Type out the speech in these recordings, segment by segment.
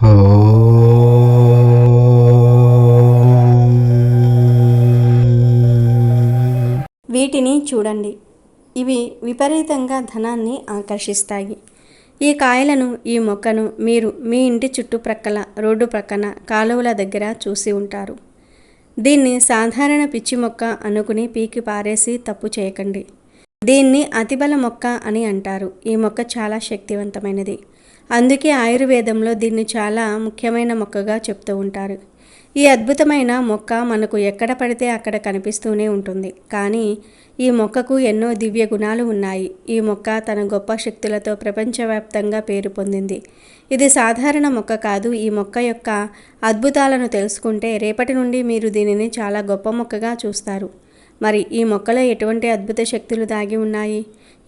వీటిని చూడండి. ఇవి విపరీతంగా ధనాన్ని ఆకర్షిస్తాయి. ఈ కాయలను ఈ మొక్కను మీరు మీ ఇంటి చుట్టుప్రక్కల రోడ్డు ప్రక్కన కాలువల దగ్గర చూసి ఉంటారు. దీన్ని సాధారణ పిచ్చి మొక్క అనుకుని పీకి పారేసి తప్పు చేయకండి. దీన్ని అతిబల మొక్క అని అంటారు. ఈ మొక్క చాలా శక్తివంతమైనది. అందుకే ఆయుర్వేదంలో దీన్ని చాలా ముఖ్యమైన మొక్కగా చెప్తూ ఉంటారు. ఈ అద్భుతమైన మొక్క మనకు ఎక్కడ పడితే అక్కడ కనిపిస్తూనే ఉంటుంది. కానీ ఈ మొక్కకు ఎన్నో దివ్య గుణాలు ఉన్నాయి. ఈ మొక్క తన గొప్ప శక్తులతో ప్రపంచవ్యాప్తంగా పేరు పొందింది. ఇది సాధారణ మొక్క కాదు. ఈ మొక్క యొక్క అద్భుతాలను తెలుసుకుంటే రేపటి నుండి మీరు దీనిని చాలా గొప్ప మొక్కగా చూస్తారు. మరి ఈ మొక్కలో ఎటువంటి అద్భుత శక్తులు దాగి ఉన్నాయి?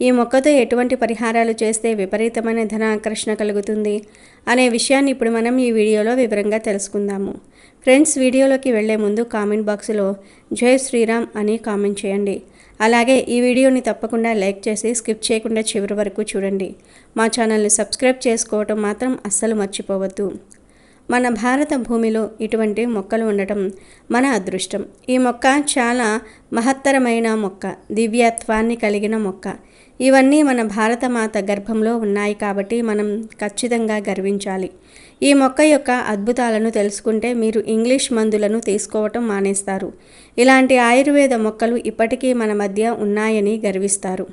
ఈ మొక్కతో ఎటువంటి పరిహారాలు చేస్తే విపరీతమైన ధనాకర్షణ కలుగుతుంది అనే విషయాన్ని ఇప్పుడు మనం ఈ వీడియోలో వివరంగా తెలుసుకుందాము. ఫ్రెండ్స్ వీడియోలోకి వెళ్ళే ముందు కామెంట్ బాక్స్లో జై శ్రీరామ్ అని కామెంట్ చేయండి. అలాగే ఈ వీడియోని తప్పకుండా లైక్ చేసి స్కిప్ చేయకుండా చివరి వరకు చూడండి. మా ఛానల్ని సబ్స్క్రైబ్ చేసుకోవటం మాత్రం అస్సలు మర్చిపోవద్దు. మన భారత భూమిలో ఇటువంటి మొక్కలు ఉండటం మన అదృష్టం. ఈ మొక్క చాలా మహత్తరమైన మొక్క దివ్యత్వాన్ని కలిగిన మొక్క. ఇవన్నీ మన భారతమాత గర్భంలో ఉన్నాయి కాబట్టి మనం ఖచ్చితంగా గర్వించాలి. ఈ మొక్క యొక్క అద్భుతాలను తెలుసుకుంటే మీరు ఇంగ్లీష్ మందులను తీసుకోవటం మానేస్తారు. ఇలాంటి ఆయుర్వేద మొక్కలు ఇప్పటికీ మన మధ్య ఉన్నాయని గర్విస్తారు.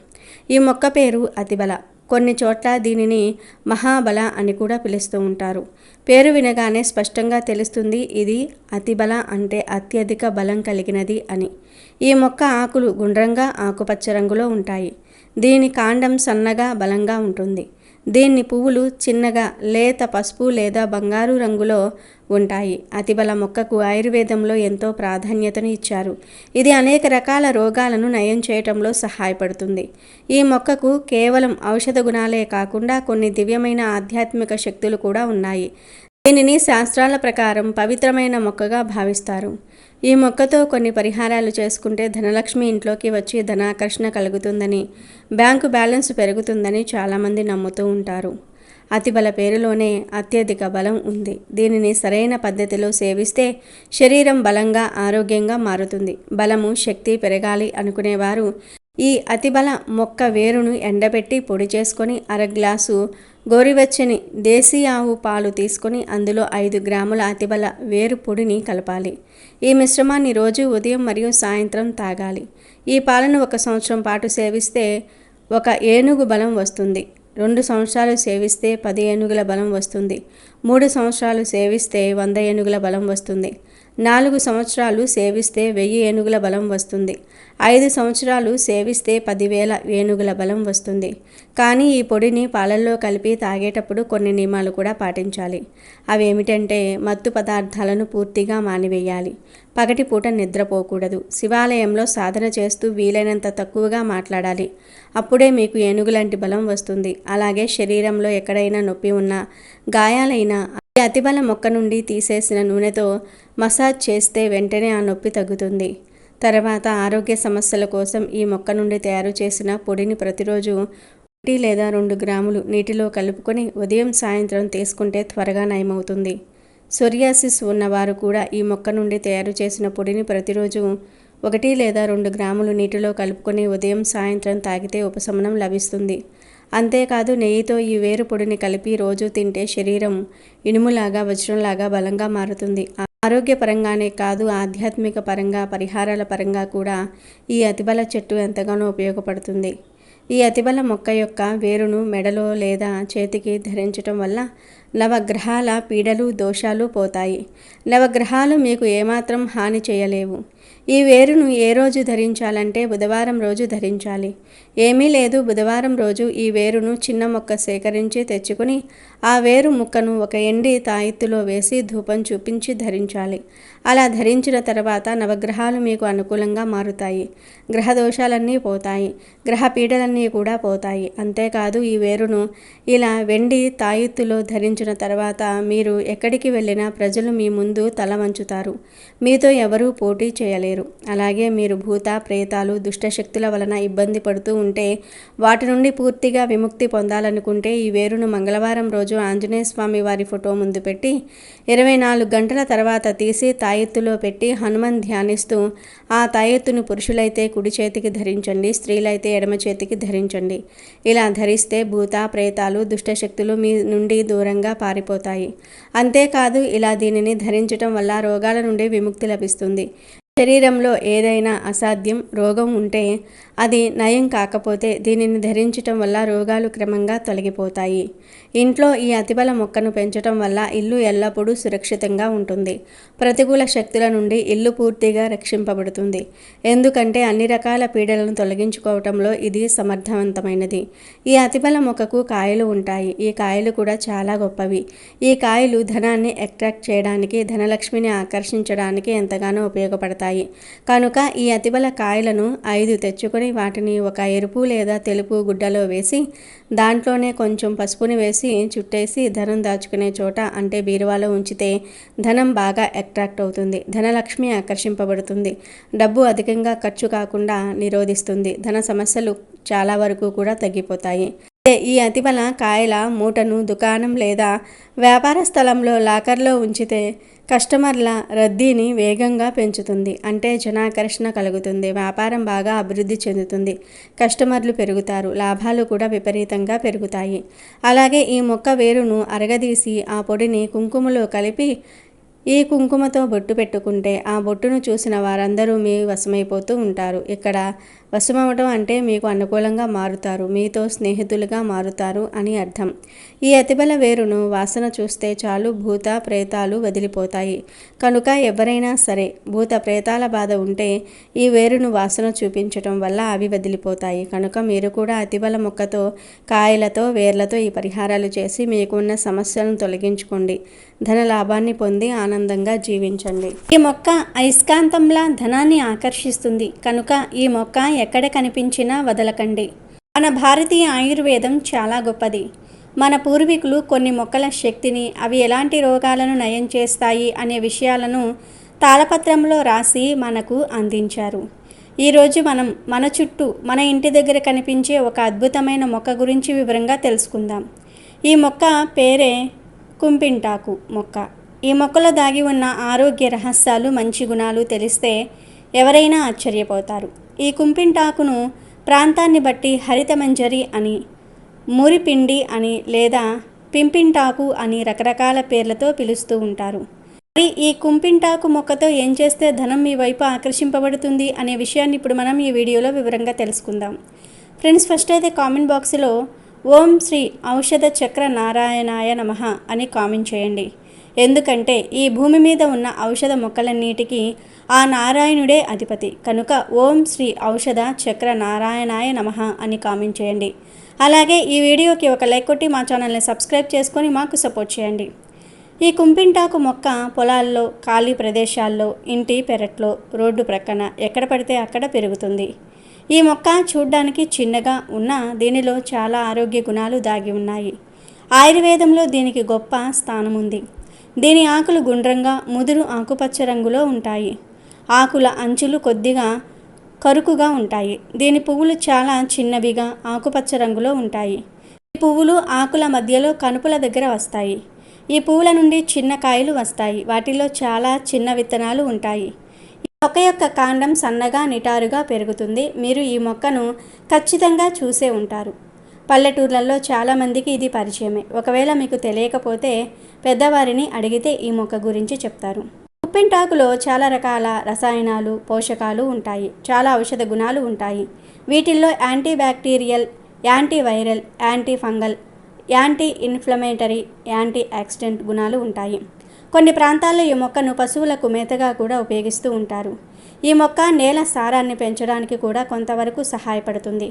ఈ మొక్క పేరు అతిబల. కొన్ని చోట్ల దీనిని మహాబల అని కూడా పిలుస్తూ ఉంటారు. పేరు వినగానే స్పష్టంగా తెలుస్తుంది ఇది అతిబల అంటే అత్యధిక బలం కలిగినది అని. ఈ మొక్క ఆకులు గుండ్రంగా ఆకుపచ్చ రంగులో ఉంటాయి. దీని కాండం సన్నగా బలంగా ఉంటుంది. దీన్ని పువ్వులు చిన్నగా లేత పసుపు లేదా బంగారు రంగులో ఉంటాయి. అతిబల మొక్కకు ఆయుర్వేదంలో ఎంతో ప్రాధాన్యతను ఇచ్చారు. ఇది అనేక రకాల రోగాలను నయం చేయటంలో సహాయపడుతుంది. ఈ మొక్కకు కేవలం ఔషధ గుణాలే కాకుండా కొన్ని దివ్యమైన ఆధ్యాత్మిక శక్తులు కూడా ఉన్నాయి. దీనిని శాస్త్రాల ప్రకారం పవిత్రమైన మొక్కగా భావిస్తారు. ఈ మొక్కతో కొన్ని పరిహారాలు చేసుకుంటే ధనలక్ష్మి ఇంట్లోకి వచ్చి ధనాకర్షణ కలుగుతుందని బ్యాంకు బ్యాలెన్స్ పెరుగుతుందని చాలామంది నమ్ముతూ ఉంటారు. అతిబల పేరులోనే అత్యధిక బలం ఉంది. దీనిని సరైన పద్ధతిలో సేవిస్తే శరీరం బలంగా ఆరోగ్యంగా మారుతుంది. బలము శక్తి పెరగాలి అనుకునేవారు ఈ అతిబల మొక్క వేరును ఎండబెట్టి పొడి చేసుకొని అర గ్లాసు గోరివెచ్చని దేశీ ఆవు పాలు తీసుకొని అందులో ఐదు గ్రాముల అతిబల వేరు పొడిని కలపాలి. ఈ మిశ్రమాన్ని రోజు ఉదయం మరియు సాయంత్రం తాగాలి. ఈ పాలను ఒక సంవత్సరం పాటు సేవిస్తే ఒక ఏనుగు బలం వస్తుంది. రెండు సంవత్సరాలు సేవిస్తే పది ఏనుగుల బలం వస్తుంది. మూడు సంవత్సరాలు సేవిస్తే వంద ఏనుగుల బలం వస్తుంది. నాలుగు సంవత్సరాలు సేవిస్తే వెయ్యి ఏనుగుల బలం వస్తుంది. ఐదు సంవత్సరాలు సేవిస్తే పదివేల ఏనుగుల బలం వస్తుంది. కానీ ఈ పొడిని పాలల్లో కలిపి తాగేటప్పుడు కొన్ని నియమాలు కూడా పాటించాలి. అవి ఏమిటంటే మత్తు పదార్థాలను పూర్తిగా మానివేయాలి. పగటిపూట నిద్రపోకూడదు. శివాలయంలో సాధన చేస్తూ వీలైనంత తక్కువగా మాట్లాడాలి. అప్పుడే మీకు ఏనుగులాంటి బలం వస్తుంది. అలాగే శరీరంలో ఎక్కడైనా నొప్పి ఉన్నా గాయాలైనా అతిబల మొక్క నుండి తీసేసిన నూనెతో మసాజ్ చేస్తే వెంటనే ఆ నొప్పి తగ్గుతుంది. తర్వాత ఆరోగ్య సమస్యల కోసం ఈ మొక్క నుండి తయారు చేసిన పొడిని ప్రతిరోజు ఒకటి లేదా రెండు గ్రాములు నీటిలో కలుపుకొని ఉదయం సాయంత్రం తీసుకుంటే త్వరగా నయమవుతుంది. సొరియాసిస్ ఉన్నవారు కూడా ఈ మొక్క నుండి తయారు చేసిన పొడిని ప్రతిరోజు ఒకటి లేదా రెండు గ్రాములు నీటిలో కలుపుకొని ఉదయం సాయంత్రం తాగితే ఉపశమనం లభిస్తుంది. అంతేకాదు నెయ్యితో ఈ వేరు పొడిని కలిపి రోజు తింటే శరీరం ఇనుములాగా వజ్రంలాగా బలంగా మారుతుంది. ఆరోగ్యపరంగానే కాదు ఆధ్యాత్మిక పరంగా పరిహారాల పరంగా కూడా ఈ అతిబల చెట్టు ఎంతగానో ఉపయోగపడుతుంది. ఈ అతిబల మొక్క యొక్క వేరును మెడలో లేదా చేతికి ధరించటం వల్ల నవగ్రహాల పీడలు దోషాలు పోతాయి. నవగ్రహాలు మీకు ఏమాత్రం హాని చేయలేవు. ఈ వేరును ఏ రోజు ధరించాలంటే బుధవారం రోజు ధరించాలి. ఏమీ లేదు బుధవారం రోజు ఈ వేరును చిన్న మొక్క సేకరించి తెచ్చుకుని ఆ వేరు ముక్కను ఒక ఎండి తాయిత్తులో వేసి ధూపం చూపించి ధరించాలి. అలా ధరించిన తర్వాత నవగ్రహాలు మీకు అనుకూలంగా మారుతాయి. గ్రహ దోషాలన్నీ పోతాయి. గ్రహ పీడలన్నీ కూడా పోతాయి. అంతేకాదు ఈ వేరును ఇలా వెండి తాయిత్తులో ధరించిన తర్వాత మీరు ఎక్కడికి వెళ్ళినా ప్రజలు మీ ముందు తల వంచుతారు. మీతో ఎవరూ పోటీ చేయలేరు. చేయలేరు. అలాగే మీరు భూత ప్రేతాలు దుష్టశక్తుల వలన ఇబ్బంది పడుతూ ఉంటే వాటి నుండి పూర్తిగా విముక్తి పొందాలనుకుంటే ఈ వేరును మంగళవారం రోజు ఆంజనేయ స్వామి వారి ఫోటో ముందు పెట్టి ఇరవై నాలుగు గంటల తర్వాత తీసి తాయెత్తులో పెట్టి హనుమాన్ ధ్యానిస్తూ ఆ తాయెత్తును పురుషులైతే కుడి చేతికి ధరించండి స్త్రీలైతే ఎడమ చేతికి ధరించండి. ఇలా ధరిస్తే భూత ప్రేతాలు దుష్టశక్తులు మీ నుండి దూరంగా పారిపోతాయి. అంతేకాదు ఇలా దీనిని ధరించటం వల్ల రోగాల నుండి విముక్తి లభిస్తుంది. శరీరంలో ఏదైనా అసాధ్యం రోగం ఉంటే అది నయం కాకపోతే దీనిని ధరించటం వల్ల రోగాలు క్రమంగా తొలగిపోతాయి. ఇంట్లో ఈ అతిబల మొక్కను పెంచటం వల్ల ఇల్లు ఎల్లప్పుడూ సురక్షితంగా ఉంటుంది. ప్రతికూల శక్తుల నుండి ఇల్లు పూర్తిగా రక్షింపబడుతుంది. ఎందుకంటే అన్ని రకాల పీడలను తొలగించుకోవటంలో ఇది సమర్థవంతమైనది. ఈ అతిబల మొక్కకు కాయలు ఉంటాయి. ఈ కాయలు కూడా చాలా గొప్పవి. ఈ కాయలు ధనాన్ని అట్రాక్ట్ చేయడానికి ధనలక్ష్మిని ఆకర్షించడానికి ఎంతగానో ఉపయోగపడతాయి. కనుక ఈ అతిబల కాయలను ఐదు తెచ్చుకొని వాటిని ఒక ఎరుపు లేదా తెలుపు గుడ్డలో వేసి దాంట్లోనే కొంచెం పసుపుని వేసి చుట్టేసి ధనం దాచుకునే చోట అంటే బీరువాలో ఉంచితే ధనం బాగా అట్రాక్ట్ అవుతుంది. ధనలక్ష్మి ఆకర్షింపబడుతుంది. డబ్బు అధికంగా ఖర్చు కాకుండా నిరోధిస్తుంది. ధన సమస్యలు చాలా వరకు కూడా తగ్గిపోతాయి. ఈ అతిబల కాయల మూటను దుకాణం లేదా వ్యాపార స్థలంలో లాకర్లో ఉంచితే కస్టమర్ల రద్దీని వేగంగా పెంచుతుంది. అంటే జనాకర్షణ కలుగుతుంది. వ్యాపారం బాగా అభివృద్ధి చెందుతుంది. కస్టమర్లు పెరుగుతారు. లాభాలు కూడా విపరీతంగా పెరుగుతాయి. అలాగే ఈ మొక్క వేరును అరగదీసి ఆ పొడిని కుంకుమలో కలిపి ఈ కుంకుమతో బొట్టు పెట్టుకుంటే ఆ బొట్టును చూసిన వారందరూ మీ వశమైపోతూ ఉంటారు. ఇక్కడ వశమవటం అంటే మీకు అనుకూలంగా మారుతారు మీతో స్నేహితులుగా మారుతారు అని అర్థం. ఈ అతిబల వేరును వాసన చూస్తే చాలు భూత ప్రేతాలు వదిలిపోతాయి. కనుక ఎవరైనా సరే భూత ప్రేతాల బాధ ఉంటే ఈ వేరును వాసన చూపించటం వల్ల అవి వదిలిపోతాయి. కనుక మీరు కూడా అతిబల మొక్కతో కాయలతో వేర్లతో ఈ పరిహారాలు చేసి మీకున్న సమస్యలను తొలగించుకోండి. ధన లాభాన్ని పొంది ఆనందంగా జీవించండి. ఈ మొక్క అయస్కాంతంలా ధనాన్ని ఆకర్షిస్తుంది. కనుక ఈ మొక్క ఎక్కడ కనిపించినా వదలకండి. మన భారతీయ ఆయుర్వేదం చాలా గొప్పది. మన పూర్వీకులు కొన్ని మొక్కల శక్తిని అవి ఎలాంటి రోగాలను నయం చేస్తాయి అనే విషయాలను తాళపత్రంలో రాసి మనకు అందించారు. ఈరోజు మనం మన చుట్టూ మన ఇంటి దగ్గర కనిపించే ఒక అద్భుతమైన మొక్క గురించి వివరంగా తెలుసుకుందాం. ఈ మొక్క పేరే కుంపింటాకు మొక్క. ఈ మొక్కలో దాగి ఉన్న ఆరోగ్య రహస్యాలు మంచి గుణాలు తెలిస్తే ఎవరైనా ఆశ్చర్యపోతారు. ఈ కుంపింటాకును ప్రాంతాన్ని బట్టి హరితమంజరి అని మురిపిండి అని లేదా పింపింటాకు అని రకరకాల పేర్లతో పిలుస్తూ ఉంటారు. మరి ఈ కుంపింటాకు మొక్కతో ఏం చేస్తే ధనం మీ వైపు ఆకర్షింపబడుతుంది అనే విషయాన్ని ఇప్పుడు మనం ఈ వీడియోలో వివరంగా తెలుసుకుందాం. ఫ్రెండ్స్ ఫస్ట్ అయితే కామెంట్ బాక్స్లో ఓం శ్రీ ఔషధ చక్ర నారాయణాయ నమః అని కామెంట్ చేయండి. ఎందుకంటే ఈ భూమి మీద ఉన్న ఔషధ మొక్కలన్నిటికీ ఆ నారాయణుడే అధిపతి. కనుక ఓం శ్రీ ఔషధ చక్ర నారాయణాయ నమః అని కామెంట్ చేయండి. అలాగే ఈ వీడియోకి ఒక లైక్ కొట్టి మా ఛానల్ని సబ్స్క్రైబ్ చేసుకొని మాకు సపోర్ట్ చేయండి. ఈ కుంపింటాకు మొక్క పొలాల్లో ఖాళీ ప్రదేశాల్లో ఇంటి పెరట్లో రోడ్డు ప్రక్కన ఎక్కడ పడితే అక్కడ పెరుగుతుంది. ఈ మొక్క చూడ్డానికి చిన్నగా ఉన్న దీనిలో చాలా ఆరోగ్య గుణాలు దాగి ఉన్నాయి. ఆయుర్వేదంలో దీనికి గొప్ప స్థానం ఉంది దీని ఆకులు గుండ్రంగా ముదురు ఆకుపచ్చ రంగులో ఉంటాయి. ఆకుల అంచులు కొద్దిగా కరుకుగా ఉంటాయి. దీని పువ్వులు చాలా చిన్నవిగా ఆకుపచ్చ రంగులో ఉంటాయి. ఈ పువ్వులు ఆకుల మధ్యలో కనుపుల దగ్గర వస్తాయి. ఈ పువ్వుల నుండి చిన్న కాయలు వస్తాయి. వాటిలో చాలా చిన్న విత్తనాలు ఉంటాయి. ఈ మొక్క యొక్క కాండం సన్నగా నిటారుగా పెరుగుతుంది. మీరు ఈ మొక్కను ఖచ్చితంగా చూసే ఉంటారు. పల్లెటూర్లలో చాలామందికి ఇది పరిచయమే. ఒకవేళ మీకు తెలియకపోతే పెద్దవారిని అడిగితే ఈ మొక్క గురించి చెప్తారు. ఉప్పింటాకులో చాలా రకాల రసాయనాలు పోషకాలు ఉంటాయి. చాలా ఔషధ గుణాలు ఉంటాయి. వీటిల్లో anti bacterial anti viral anti fungal anti inflammatory anti oxidant గుణాలు ఉంటాయి. కొన్ని ప్రాంతాల్లో ఈ మొక్కను పశువులకు మేతగా కూడా ఉపయోగిస్తూ ఉంటారు. ఈ మొక్క నేల సారాన్ని పెంచడానికి కూడా కొంతవరకు సహాయపడుతుంది.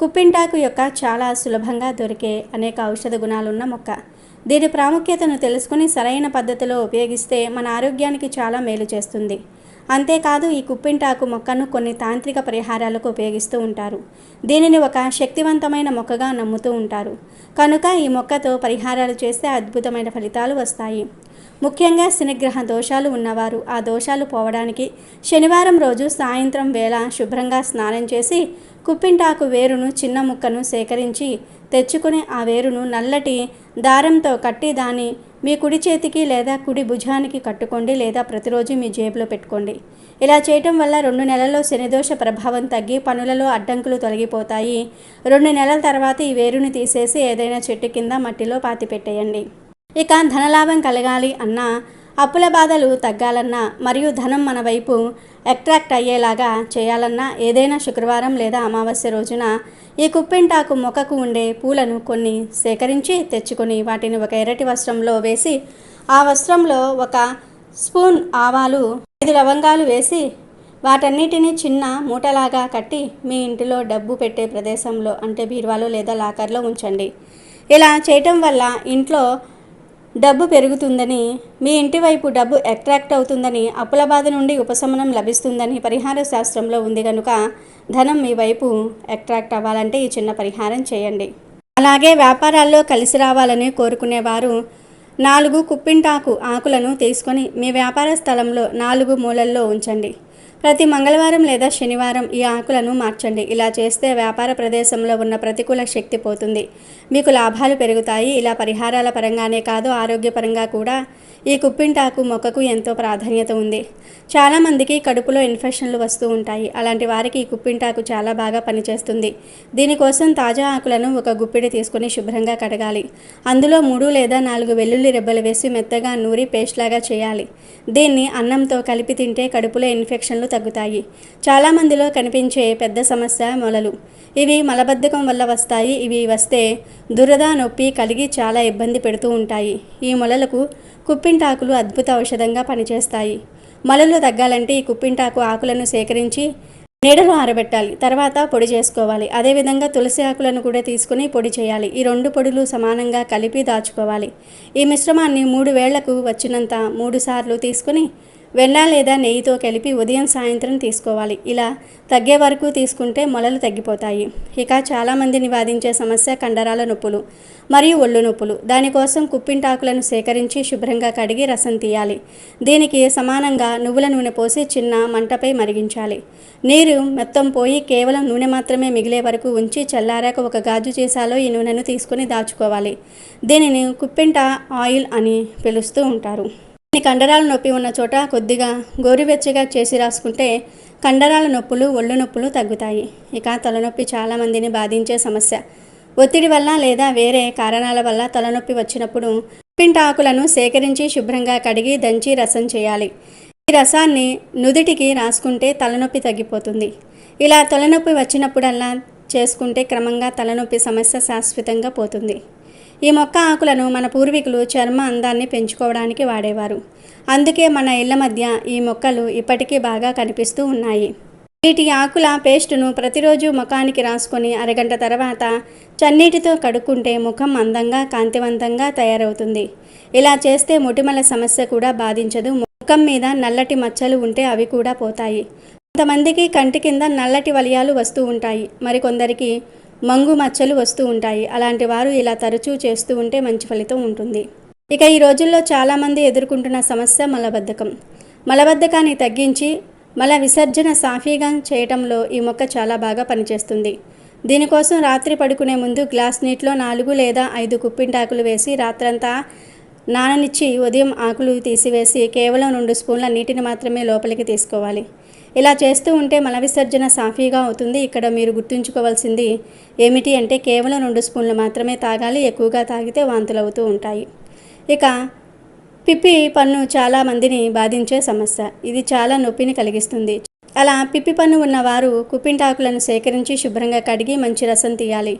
కుప్పింటాకు యొక్క చాలా సులభంగా దొరికే అనేక ఔషధ గుణాలున్న మొక్క. దీని ప్రాముఖ్యతను తెలుసుకుని సరైన పద్ధతిలో ఉపయోగిస్తే మన ఆరోగ్యానికి చాలా మేలు చేస్తుంది. అంతేకాదు ఈ కుప్పింటాకు మొక్కను కొన్ని తాంత్రిక పరిహారాలకు ఉపయోగిస్తూ ఉంటారు. దీనిని ఒక శక్తివంతమైన మొక్కగా నమ్ముతూ ఉంటారు. కనుక ఈ మొక్కతో పరిహారాలు చేస్తే అద్భుతమైన ఫలితాలు వస్తాయి. ముఖ్యంగా శనిగ్రహ దోషాలు ఉన్నవారు ఆ దోషాలు పోవడానికి శనివారం రోజు సాయంత్రం వేళ శుభ్రంగా స్నానం చేసి కుప్పింటాకు వేరును చిన్న ముక్కను సేకరించి తెచ్చుకుని ఆ వేరును నల్లటి దారంతో కట్టి దాని మీ కుడి చేతికి లేదా కుడి భుజానికి కట్టుకోండి లేదా ప్రతిరోజు మీ జేబులో పెట్టుకోండి. ఇలా చేయటం వల్ల రెండు నెలల్లో శనిదోష ప్రభావం తగ్గి పనులలో అడ్డంకులు తొలగిపోతాయి. రెండు నెలల తర్వాత ఈ వేరుని తీసేసి ఏదైనా చెట్టు కింద మట్టిలో పాతి పెట్టేయండి. ఇక ధనలాభం కలగాలి అన్నా అప్పుల బాధలు తగ్గాలన్నా మరియు ధనం మన వైపు అట్రాక్ట్ అయ్యేలాగా చేయాలన్నా ఏదైనా శుక్రవారం లేదా అమావాస్య రోజున ఈ కుప్పెంటాకు మొక్కకు ఉండే పూలను కొన్ని సేకరించి తెచ్చుకొని వాటిని ఒక ఎర్రటి వస్త్రంలో వేసి ఆ వస్త్రంలో ఒక స్పూన్ ఆవాలు ఐదు లవంగాలు వేసి వాటన్నిటిని చిన్న మూటలాగా కట్టి మీ ఇంటిలో డబ్బు పెట్టే ప్రదేశంలో అంటే బీరువాలో లేదా లాకర్లో ఉంచండి. ఇలా చేయటం వల్ల ఇంట్లో డబ్బు పెరుగుతుందని మీ ఇంటి వైపు డబ్బు అట్రాక్ట్ అవుతుందని అప్పుల బాధ నుండి ఉపశమనం లభిస్తుందని పరిహార శాస్త్రంలో ఉంది కనుక ధనం మీ వైపు అట్రాక్ట్ అవ్వాలంటే ఈ చిన్న పరిహారం చేయండి. అలాగే వ్యాపారాల్లో కలిసి రావాలని కోరుకునేవారు నాలుగు కుప్పింటాకు ఆకులను తీసుకొని మీ వ్యాపార స్థలంలో నాలుగు మూలల్లో ఉంచండి. ప్రతి మంగళవారం లేదా శనివారం ఈ ఆకులను మార్చండి. ఇలా చేస్తే వ్యాపార ప్రదేశంలో ఉన్న ప్రతికూల శక్తి పోతుంది. మీకు లాభాలు పెరుగుతాయి. ఇలా పరిహారాల పరంగానే కాదు ఆరోగ్యపరంగా కూడా ఈ కుప్పింటాకు మొక్కకు ఎంతో ప్రాధాన్యత ఉంది. చాలామందికి కడుపులో ఇన్ఫెక్షన్లు వస్తూ ఉంటాయి. అలాంటి వారికి ఈ కుప్పింటాకు చాలా బాగా పనిచేస్తుంది. దీనికోసం తాజా ఆకులను ఒక గుప్పిడి తీసుకొని శుభ్రంగా కడగాలి. అందులో మూడు లేదా నాలుగు వెల్లుల్లి రెబ్బలు వేసి మెత్తగా నూరి పేస్ట్ లాగా చేయాలి. దీన్ని అన్నంతో కలిపి తింటే కడుపులో ఇన్ఫెక్షన్లు తగ్గుతాయి. చాలామందిలో కనిపించే పెద్ద సమస్య మొలలు. ఇవి మలబద్ధకం వల్ల వస్తాయి. ఇవి వస్తే దురద నొప్పి కలిగి చాలా ఇబ్బంది పెడుతూ ఉంటాయి. ఈ మొలలకు కుప్పింటాకులు అద్భుత ఔషధంగా పనిచేస్తాయి. మలలు తగ్గాలంటే ఈ కుప్పింటాకు ఆకులను సేకరించి నీడలో ఆరబెట్టాలి. తర్వాత పొడి చేసుకోవాలి. అదేవిధంగా తులసి ఆకులను కూడా తీసుకుని పొడి చేయాలి. ఈ రెండు పొడులు సమానంగా కలిపి దాచుకోవాలి. ఈ మిశ్రమాన్ని మూడు వేళ్ళకు వచ్చినంత మూడు సార్లు తీసుకుని వెన్న లేదా నెయ్యితో కలిపి ఉదయం సాయంత్రం తీసుకోవాలి. ఇలా తగ్గే వరకు తీసుకుంటే మొలలు తగ్గిపోతాయి. ఇక చాలామందిని బాధించే సమస్య కండరాల నొప్పులు మరియు ఒళ్ళు నొప్పులు. దానికోసం కుప్పింటాకులను సేకరించి శుభ్రంగా కడిగి రసం తీయాలి. దీనికి సమానంగా నువ్వుల నూనె పోసి చిన్న మంటపై మరిగించాలి. నీరు మొత్తం పోయి కేవలం నూనె మాత్రమే మిగిలే వరకు ఉంచి చల్లారాక ఒక గాజు సీసాలో ఈ నూనెను తీసుకుని దాచుకోవాలి. దీనిని కుప్పింట ఆయిల్ అని పిలుస్తూ ఉంటారు. ఈ కండరాల నొప్పి ఉన్న చోట కొద్దిగా గోరువెచ్చగా చేసి రాసుకుంటే కండరాల నొప్పులు ఒళ్ళు నొప్పులు తగ్గుతాయి. ఇక తలనొప్పి చాలామందిని బాధించే సమస్య. ఒత్తిడి వల్ల లేదా వేరే కారణాల వల్ల తలనొప్పి వచ్చినప్పుడు పింట ఆకులను సేకరించి శుభ్రంగా కడిగి దంచి రసం చేయాలి. ఈ రసాన్ని నుదిటికి రాసుకుంటే తలనొప్పి తగ్గిపోతుంది. ఇలా తలనొప్పి వచ్చినప్పుడల్లా చేసుకుంటే క్రమంగా తలనొప్పి సమస్య శాశ్వతంగా పోతుంది. ఈ మొక్క ఆకులను మన పూర్వీకులు చర్మ అందాన్ని పెంచుకోవడానికి వాడేవారు. అందుకే మన ఇళ్ళ మధ్య ఈ మొక్కలు ఇప్పటికీ బాగా కనిపిస్తూ ఉన్నాయి. వీటి ఆకుల పేస్టును ప్రతిరోజు ముఖానికి రాసుకొని అరగంట తర్వాత చన్నీటితో కడుక్కుంటే ముఖం అందంగా కాంతివంతంగా తయారవుతుంది. ఇలా చేస్తే మొటిమల సమస్య కూడా బాధించదు. ముఖం మీద నల్లటి మచ్చలు ఉంటే అవి కూడా పోతాయి. కొంతమందికి కంటి కింద నల్లటి వలయాలు వస్తూ ఉంటాయి. మరికొందరికి మంగు మచ్చలు వస్తూ ఉంటాయి. అలాంటి వారు ఇలా తరచూ చేస్తూ ఉంటే మంచి ఫలితం ఉంటుంది. ఇక ఈ రోజుల్లో చాలామంది ఎదుర్కొంటున్న సమస్య మలబద్ధకం. మలబద్ధకాన్ని తగ్గించి మల విసర్జన సాఫీగా చేయటంలో ఈ మొక్క చాలా బాగా పనిచేస్తుంది. దీనికోసం రాత్రి పడుకునే ముందు గ్లాస్ నీటిలో నాలుగు లేదా ఐదు కుప్పింటాకులు వేసి రాత్రంతా నాననిచ్చి ఉదయం ఆకులు తీసివేసి కేవలం రెండు స్పూన్ల నీటిని మాత్రమే లోపలికి తీసుకోవాలి. ఇలా చేస్తూ ఉంటే మల విసర్జన సాఫీగా అవుతుంది. ఇక్కడ మీరు గుర్తుంచుకోవాల్సింది ఏమిటి అంటే కేవలం రెండు స్పూన్లు మాత్రమే తాగాలి ఎక్కువగా తాగితే వాంతులు అవుతూ ఉంటాయి. ఇక పిప్పి పన్ను చాలా మందిని బాధించే సమస్య. ఇది చాలా నొప్పిని కలిగిస్తుంది. అలా పిప్పి పన్ను ఉన్నవారు కుప్పింటాకులను సేకరించి శుభ్రంగా కడిగి మంచి రసం తీయాలి.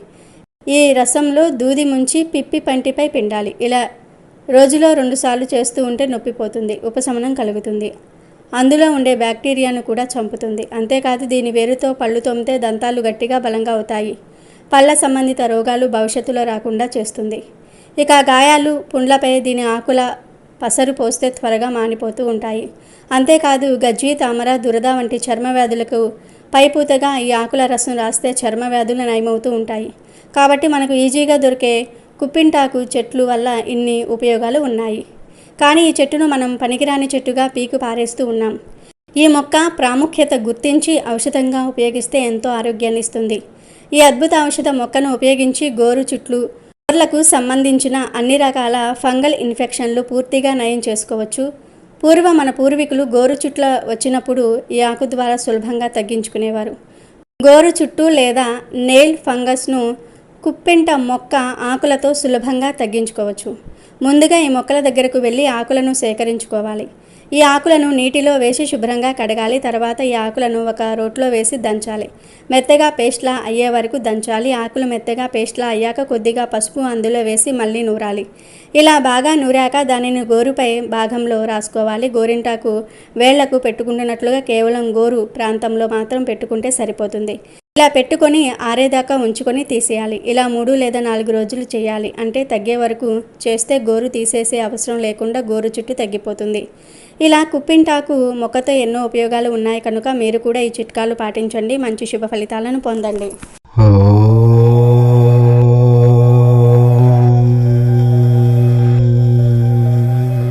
ఈ రసంలో దూది ముంచి పిప్పి పంటిపై పిండాలి. ఇలా రోజులో రెండుసార్లు చేస్తూ ఉంటే నొప్పిపోతుంది ఉపశమనం కలుగుతుంది. అందులో ఉండే బ్యాక్టీరియాను కూడా చంపుతుంది. అంతేకాదు దీని వేరుతో పళ్ళు తోమితే దంతాలు గట్టిగా బలంగా అవుతాయి. పళ్ళ సంబంధిత రోగాలు భవిష్యత్తులో రాకుండా చేస్తుంది. ఇక గాయాలు పుండ్లపై దీని ఆకుల పసరు పోస్తే త్వరగా మానిపోతూ ఉంటాయి. అంతేకాదు గజ్జి తామర దురద వంటి చర్మ వ్యాధులకు పైపూతగా ఈ ఆకుల రసం రాస్తే చర్మ వ్యాధులు నయమవుతూ ఉంటాయి. కాబట్టి మనకు ఈజీగా దొరికే కుప్పింటాకు చెట్లు వల్ల ఇన్ని ఉపయోగాలు ఉన్నాయి. కానీ ఈ చెట్టును మనం పనికిరాని చెట్టుగా పీకు పారేస్తూ ఉన్నాం. ఈ మొక్క ప్రాముఖ్యత గుర్తించి ఔషధంగా ఉపయోగిస్తే ఎంతో ఆరోగ్యాన్ని ఇస్తుంది. ఈ అద్భుత ఔషధ మొక్కను ఉపయోగించి గోరు చుట్లు గోర్లకు సంబంధించిన అన్ని రకాల ఫంగల్ ఇన్ఫెక్షన్లు పూర్తిగా నయం చేసుకోవచ్చు. పూర్వ మన పూర్వీకులు గోరు చుట్ల వచ్చినప్పుడు ఈ ఆకు ద్వారా సులభంగా తగ్గించుకునేవారు. గోరు చుట్టూ లేదా నెయిల్ ఫంగస్ను కుప్పెంట మొక్క ఆకులతో సులభంగా తగ్గించుకోవచ్చు. ముందుగా ఈ మొక్కల దగ్గరకు వెళ్ళి ఆకులను సేకరించుకోవాలి. ఈ ఆకులను నీటిలో వేసి శుభ్రంగా కడగాలి. తర్వాత ఈ ఆకులను ఒక రోట్లో వేసి దంచాలి. మెత్తగా పేస్ట్లా అయ్యే వరకు దంచాలి. ఆకులు మెత్తగా పేస్ట్లా అయ్యాక కొద్దిగా పసుపు అందులో వేసి మళ్ళీ నూరాలి. ఇలా బాగా నూరాక దానిని గోరుపై భాగంలో రాసుకోవాలి. గోరింటాకు వేళ్ళకు పెట్టుకుంటున్నట్లుగా కేవలం గోరు ప్రాంతంలో మాత్రం పెట్టుకుంటే సరిపోతుంది. ఇలా పెట్టుకొని ఆరేదాకా ఉంచుకొని తీసేయాలి. ఇలా మూడు లేదా నాలుగు రోజులు చేయాలి. అంటే తగ్గే వరకు చేస్తే గోరు తీసేసే అవసరం లేకుండా గోరు చుట్టూ తగ్గిపోతుంది. ఇలా కుప్పింటాకు మొక్కతో ఎన్నో ఉపయోగాలు ఉన్నాయి. కనుక మీరు కూడా ఈ చిట్కాలు పాటించండి. మంచి శుభ ఫలితాలను పొందండి.